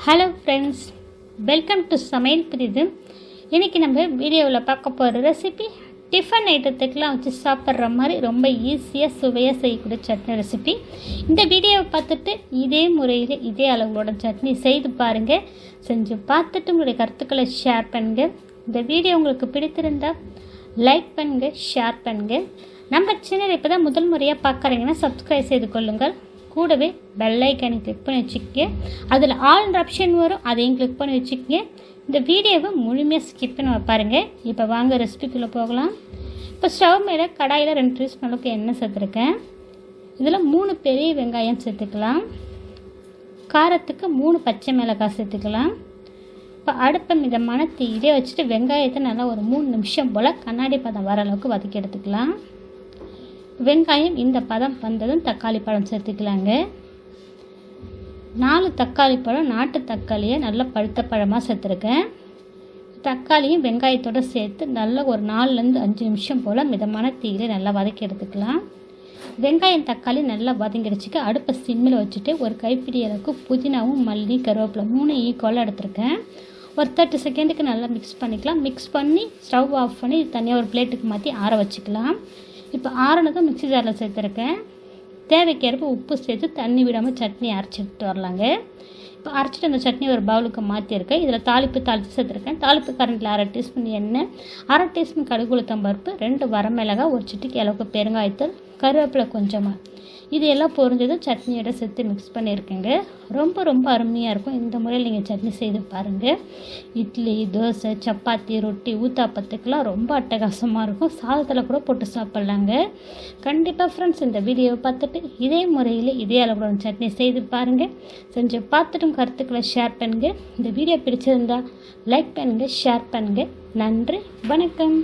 Hello friends welcome to சமையல் பிரிது இன்றைக்கி நம்ம வீடியோவில் பார்க்க போகிற ரெசிபி டிஃபன் ஐட்டத்துக்கெலாம் வச்சு சாப்பிட்ற மாதிரி ரொம்ப ஈஸியாக சுவையாக செய்யக்கூடிய சட்னி ரெசிபி இந்த வீடியோவை பார்த்துட்டு இதே முறையில் இதே அளவுகளோட சட்னி செய்து பாருங்கள் செஞ்சு பார்த்துட்டு உங்களுடைய கருத்துக்களை ஷேர் பண்ணுங்கள் இந்த வீடியோ உங்களுக்கு பிடித்திருந்தால் லைக் பண்ணுங்கள் ஷேர் பண்ணுங்கள் நம்ம சேனல் இப்போ தான் முதல் முறையாக பார்க்குறீங்கன்னா சப்ஸ்கிரைப் செய்து கொள்ளுங்கள். கூடவே பெல் ஐக்கனை கிளிக் பண்ணி வச்சுக்கங்க. அதில் ஆல்ன்ற ஆப்ஷன் வரும் அதையும் கிளிக் பண்ணி வச்சுக்கங்க. இந்த வீடியோவை முழுமையாக ஸ்கிப் பண்ண பாருங்கள் இப்போ வாங்க ரெசிபிக்குள்ளே போகலாம். இப்போ ஸ்டவ் மேலே கடாயில் ரெண்டு டீஸ்பூன் அளவுக்கு எண்ணெய் சேர்த்துருக்கேன். இதில் மூணு பெரிய வெங்காயம் சேர்த்துக்கலாம். காரத்துக்கு மூணு பச்சை மிளகாய் சேர்த்துக்கலாம். இப்போ அடுப்பை மிதமான தீயிலே வச்சுட்டு வெங்காயத்தை நல்லா ஒரு மூணு நிமிஷம் போல் கண்ணாடி பதம் வர அளவுக்கு வதக்கி எடுத்துக்கலாம். வெங்காயம் இந்த பதம் வந்ததும் தக்காளி பழம் சேர்த்துக்கலாங்க. நாலு தக்காளி பழம் நாட்டு தக்காளியை நல்லா பழுத்த பழமாக சேர்த்துருக்கேன். தக்காளியும் வெங்காயத்தோடு சேர்த்து நல்லா ஒரு நாலுலேருந்து அஞ்சு நிமிஷம் போல் மிதமான தீயில நல்லா வதக்கி எடுத்துக்கலாம். வெங்காயம் தக்காளி நல்லா வதங்கிடுச்சுக்கு அடுப்பை சிம்மில் வச்சுட்டு ஒரு கைப்பிடி அளவுக்கு புதினாவும் மல்லி கருவேப்பிலை மூணு ஈக்குவலாக எடுத்துருக்கேன். ஒரு தேர்ட்டி செகண்டுக்கு நல்லா மிக்ஸ் பண்ணிக்கலாம். மிக்ஸ் பண்ணி ஸ்டவ் ஆஃப் பண்ணி தனியாக ஒரு பிளேட்டுக்கு மாற்றி ஆற வச்சுக்கலாம். இப்போ ஆறுனதும் மிக்சி ஜாரில் சேர்த்துருக்கேன். தேவைக்கேற்ப உப்பு சேர்த்து தண்ணி விடாமல் சட்னி அரைச்சிட்டு வரலாங்க. இப்போ அரைச்சிட்டு அந்த சட்னி ஒரு பவுலுக்கு மாற்றிருக்கேன் இதில் தாளிப்பு தாளித்து சேர்த்துருக்கேன். தாளிப்பு கரண்டில் அரை டீஸ்பூன் எண்ணெய் அரை டீஸ்பூன் கடுகுளுத்தம் பருப்பு ரெண்டு வரமிளகாய் ஒரு சிட்டிக்கு அளவுக்கு பெருங்காயத்தூள் கருவேப்பிலை கொஞ்சமாக இது எல்லாம் பொரிஞ்சதும் சட்னியோட சேர்த்து மிக்ஸ் பண்ணியிருக்கேங்க. ரொம்ப ரொம்ப அருமையாக இருக்கும். இந்த முறையில் நீங்கள் சட்னி செய்து பாருங்கள் இட்லி தோசை சப்பாத்தி ரொட்டி ஊத்தாப்பத்துக்கெலாம் ரொம்ப அட்டகாசமாக இருக்கும். சாதத்தில் கூட போட்டு சாப்பிட்லாங்க. கண்டிப்பாக ஃப்ரெண்ட்ஸ் இந்த வீடியோவை பார்த்துட்டு இதே முறையில் இதே அளவுடன் சட்னி செய்து பாருங்கள் செஞ்சு பார்த்துட்டும் கருத்துக்களை ஷேர் பண்ணுங்கள் இந்த வீடியோ பிடிச்சிருந்தா லைக் பண்ணுங்கள் ஷேர் பண்ணுங்கள் நன்றி வணக்கம்.